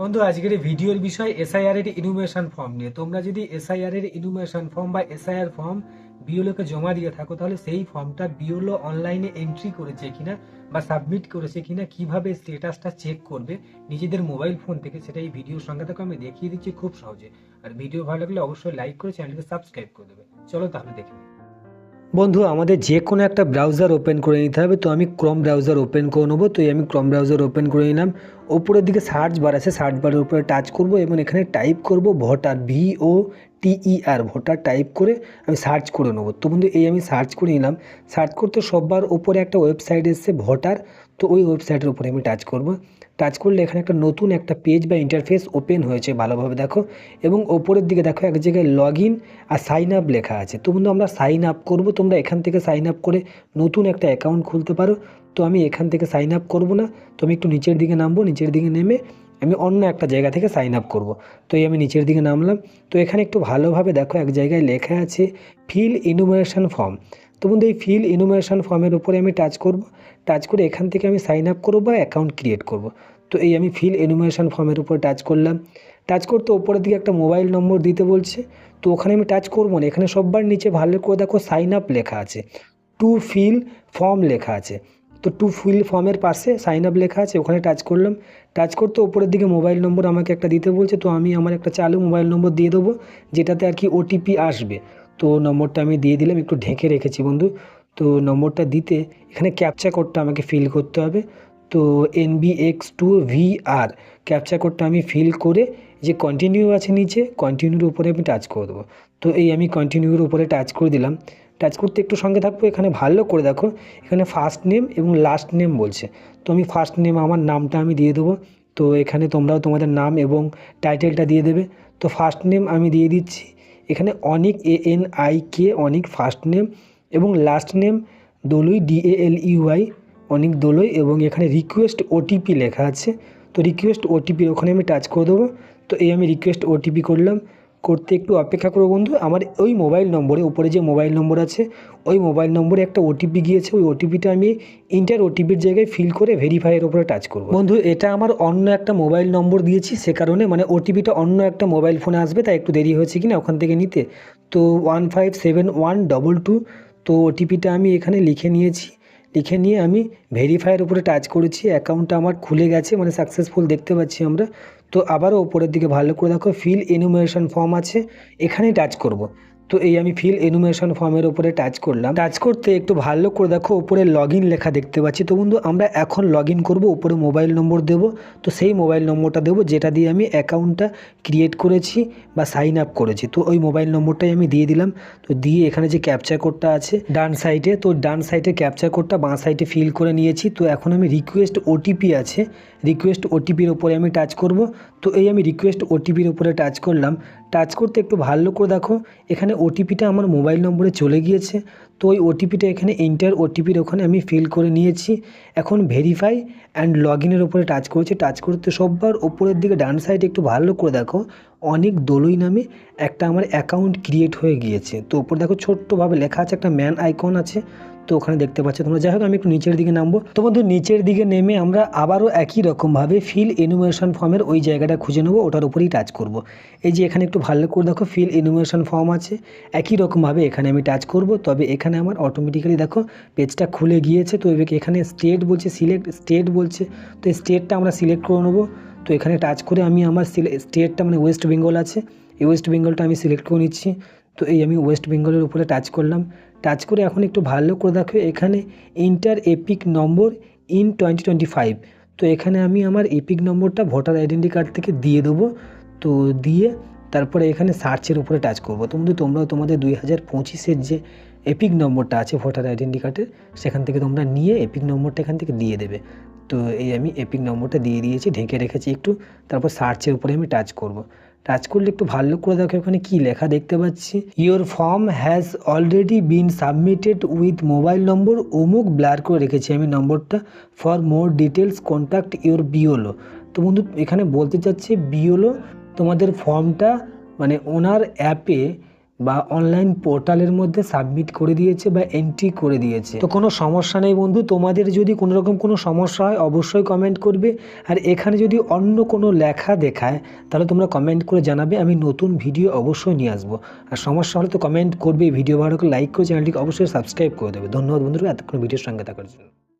বন্ধু, আজকের ভিডিওর বিষয় এসআইআর এর ইনুমেশন ফর্ম নিয়ে। তোমরা যদি এসআইআর এর ইনুমেশন ফর্ম বা এসআইআর ফর্ম বিওলোকে জমা দিয়ে থাকো, তাহলে সেই ফর্মটা বিওলো অনলাইনে এন্ট্রি করেছে কিনা বা সাবমিট করেছে কিনা, কীভাবে স্টেটাসটা চেক করবে নিজেদের মোবাইল ফোন থেকে, সেটা এই ভিডিওর সঙ্গে থেকে, আমি দেখিয়ে দিচ্ছি খুব সহজে। আর ভিডিও ভালো লাগলে অবশ্যই লাইক করে চ্যানেলকে সাবস্ক্রাইব করে দেবে। চলো তাহলে দেখে। বন্ধু, আমাদের যে কোনো একটা ব্রাউজার ওপেন করে নিতে হবে। তো আমি ক্রম ব্রাউজার ওপেন করে নেব। তো আমি ক্রম ব্রাউজার ওপেন করে নিলাম। ওপরের দিকে সার্চ বার আছে। সার্চ বারের উপরে টাচ করব এবং এখানে টাইপ করব voter V O T E R voter type করে আমি সার্চ করে নেব। তো বন্ধু, এই আমি সার্চ করে নিলাম। সার্চ করতে সববার ওপরে একটা ওয়েবসাইট এসছে ভোটার তো ওই ওয়েবসাইটের উপরে আমি টাচ করব। টাচ করলে এখানে একটা নতুন একটা পেজ বা ইন্টারফেস ওপেন হয়েছে ভালোভাবে, দেখো। এবং ওপরের দিকে দেখো, এক জায়গায় লগ ইন আর সাইন আপ লেখা আছে। তো বন্ধু, আমরা সাইন আপ করব, তোমরা এখান থেকে সাইন আপ করে নতুন একটা অ্যাকাউন্ট খুলতে পারো। তো আমি এখান থেকে সাইন আপ করব না। তো আমি একটু নিচের দিকে নামবো, নিচের দিকে নেমে আমি অন্য একটা জায়গা থেকে সাইন আপ করব। তো এই আমি নিচের দিকে নামলাম। তো এখানে একটু ভালোভাবে দেখো, এক জায়গায় লেখা আছে ফিল ইনুমারেশন ফর্ম তো বন্ধু, এই ফিল ইনুমারেশন ফর্মের উপরে আমি টাচ করব। টাচ করে এখান থেকে আমি সাইন আপ করব বা অ্যাকাউন্ট ক্রিয়েট করব। তো এই আমি ফিল এনুমারেশন ফর্মের উপর টাচ করলাম। টাচ করতে ওপরের দিকে একটা মোবাইল নম্বর দিতে বলছে। তো ওখানে আমি টাচ করব না। এখানে সববার নিচে ভালো করে দেখো সাইন আপ লেখা আছে। টু ফিল ফর্ম লেখা আছে। তো টু ফিল ফর্মের পাশে সাইন আপ লেখা আছে। ওখানে টাচ করলাম। টাচ করতে ওপরের দিকে মোবাইল নম্বর আমাকে একটা দিতে বলছে। তো আমি আমার একটা চালু মোবাইল নম্বর দিয়ে দেবো। যেটাতে আর কি ওটিপি আসবে। তো নম্বরটা আমি দিয়ে দিলাম, একটু ঢেকে রেখেছি বন্ধু। তো নম্বরটা দিতে এখানে ক্যাপচা কোডটা আমাকে ফিল করতে হবে। তো N B X two V R captcha কোডটা আমি ফিল করে যে কন্টিনিউ আছে নিচে কন্টিনিউর উপরে আমি টাচ করে দেবো। তো এই আমি কন্টিনিউর উপরে টাচ করে দিলাম। টাচ করতে একটু সঙ্গে থাকব, এখানে ভালো করে দেখো, এখানে ফার্স্ট নেম এবং লাস্ট নেম বলছে। তো আমি ফার্স্ট নেম আমার নামটা আমি দিয়ে দেবো। তো এখানে তোমরাও তোমাদের নাম এবং টাইটেলটা দিয়ে দেবে। তো ফার্স্ট নেম আমি দিয়ে দিচ্ছি এখানে অনেক এ N I K, Anek first name এবং last name Doloi D A L U I Anek Doloi এবং এখানে রিকোয়েস্ট ওটিপি লেখা আছে। তো রিকোয়েস্ট ওটিপির ওখানে আমি টাচ করে দেবো। তো এই আমি রিকোয়েস্ট ওটিপি করলাম। করতে একটু অপেক্ষা করব বন্ধু। আমার ওই মোবাইল নম্বরে, উপরে যে মোবাইল নম্বর আছে, ওই মোবাইল নম্বরে একটা ওটিপি গিয়েছে। ওই ওটিপিটা আমি ইন্টার ওটিপির জায়গায় ফিল করে ভেরিফাইয়ের উপরে টাচ করব। বন্ধু, এটা আমার অন্য একটা মোবাইল নম্বর দিয়েছি, সে কারণে মানে ওটিপিটা অন্য একটা মোবাইল ফোনে আসবে, তাই একটু দেরি হয়েছে কি না ওখান থেকে নিতে। তো one five seven one double two তো ওটিপিটা আমি এখানে লিখে নিয়েছি। লিখে নিয়ে আমি ভেরিফাইয়ের উপরে টাচ করেছি। অ্যাকাউন্টটা আমার খুলে গেছে মানে সাকসেসফুল দেখতে পাচ্ছি আমরা। তো আবারও উপরের দিকে ভালো করে দেখো ফিল এনুমারেশন ফর্ম আছে এখানেই টাচ করব। তো এই আমি ফিল এনুমারেশন ফর্মের উপরে টাচ করলাম। টাচ করতে একটু ভালো করে দেখো, উপরে লগ লেখা দেখতে পাচ্ছি। তো বন্ধু, আমরা এখন লগ ইন করব, উপরে মোবাইল নম্বর দেবো। তো সেই মোবাইল নম্বরটা দেবো, যেটা দিয়ে আমি অ্যাকাউন্টটা ক্রিয়েট করেছি বা সাইন আপ করেছি। তো ওই মোবাইল নম্বরটাই আমি দিয়ে দিলাম। তো দিয়ে এখানে যে ক্যাপচার কোডটা আছে, ডান সাইডে তো ডান সাইডে ক্যাপচার কোডটা বাঁ সাইডে ফিল করে নিয়েছি। তো এখন আমি রিকোয়েস্ট ওটিপি আছে রিকোয়েস্ট ওটিপির ওপরে আমি টাচ করব। তো এই আমি রিকোয়েস্ট ওটিপির উপরে টাচ করলাম। টাচ করতে একটু ভালো করে দেখো, এখানে ওটিপিটা আমার মোবাইল নম্বরে চলে গিয়েছে। তো ওই ওটিপিটা এখানে এন্টার ওটিপির ওখানে আমি ফিল করে নিয়েছি। এখন ভেরিফাই অ্যান্ড লগ ইনের ওপরে টাচ করেছি। টাচ করতে সববার ওপরের দিকে ডান সাইডে একটু ভালো করে দেখো। অনেক দলুই নামে একটা আমার অ্যাকাউন্ট ক্রিয়েট হয়ে গিয়েছে। তো ওপর দেখো ছোট্টভাবে লেখা আছে, একটা ম্যান আইকন আছে। তো ওখানে দেখতে পাচ্ছ তোমরা। যাই হোক, আমি একটু নিচের দিকে নামবো। তো বন্ধু, নিচের দিকে নেমে আমরা আবারও একই রকমভাবে ফিল এনুমেশন ফর্মের ওই জায়গাটা খুঁজে নেব, ওটার উপরেই টাচ করব। এই যে এখানে একটু ভালো করে দেখো ফিল এনুমেশন ফর্ম আছে, একই রকমভাবে এখানে আমি টাচ করব। তবে এখানে আমার অটোমেটিক্যালি দেখো পেজটা খুলে গিয়েছে। তো এখানে স্টেট বলছে সিলেক্ট স্টেট বলছে। তো এই স্টেটটা আমরা সিলেক্ট করে নেব। তো এখানে টাচ করে আমি আমার স্টেটটা মানে ওয়েস্ট বেঙ্গল আছে। এই ওয়েস্ট বেঙ্গলটা আমি সিলেক্ট করে নিচ্ছি। তো এই আমি ওয়েস্ট বেঙ্গলের উপরে টাচ করলাম। টাচ করে এখন একটু ভালো করে দেখো, এখানে enter EPIC number in twenty twenty five তো এখানে আমি আমার এপিক নম্বরটা ভোটার আইডেন্টি কার্ড থেকে দিয়ে দেবো। তো দিয়ে তারপরে এখানে সার্চের উপরে টাচ করব। তো বন্ধু, তোমরাও তোমাদের দুই হাজার পঁচিশের যে এপিক নম্বরটা আছে ভোটার আইডেন্টি কার্ডের সেখান থেকে তোমরা নিয়ে এপিক নম্বরটা এখান থেকে দিয়ে দেবে। তো এই আমি এপিক নম্বরটা দিয়ে দিয়েছি, ঢেকে রেখেছি একটু, তারপর সার্চের উপরে আমি টাচ করব। টাচ করলে একটু ভালো করে দেখো ওখানে কি লেখা দেখতে পাচ্ছি? Your form has already been submitted with mobile number অমুক ব্লার করে রেখেছি আমি নম্বরটা for more details contact your BLO তো বন্ধু, এখানে বলতে চাচ্ছি বিওলো তোমাদের ফর্মটা মানে ওনার অ্যাপে বা অনলাইন পোর্টালের মধ্যে সাবমিট করে দিয়েছে বা এন্ট্রি করে দিয়েছে। তো কোনো সমস্যা নেই বন্ধু, তোমাদের যদি কোনো রকম কোনো সমস্যা হয় অবশ্যই কমেন্ট করবে। আর এখানে যদি অন্য কোনো লেখা দেখায়, তাহলে তোমরা কমেন্ট করে জানাবে, আমি নতুন ভিডিও অবশ্যই নিয়ে আসব। আর সমস্যা হলে তো কমেন্ট করবে ভিডিও ভালো লাইক করে চ্যানেলটিকে অবশ্যই সাবস্ক্রাইব করে দেবে। ধন্যবাদ বন্ধুরা, এতক্ষণ ভিডিওর সঙ্গে থাকার জন্য।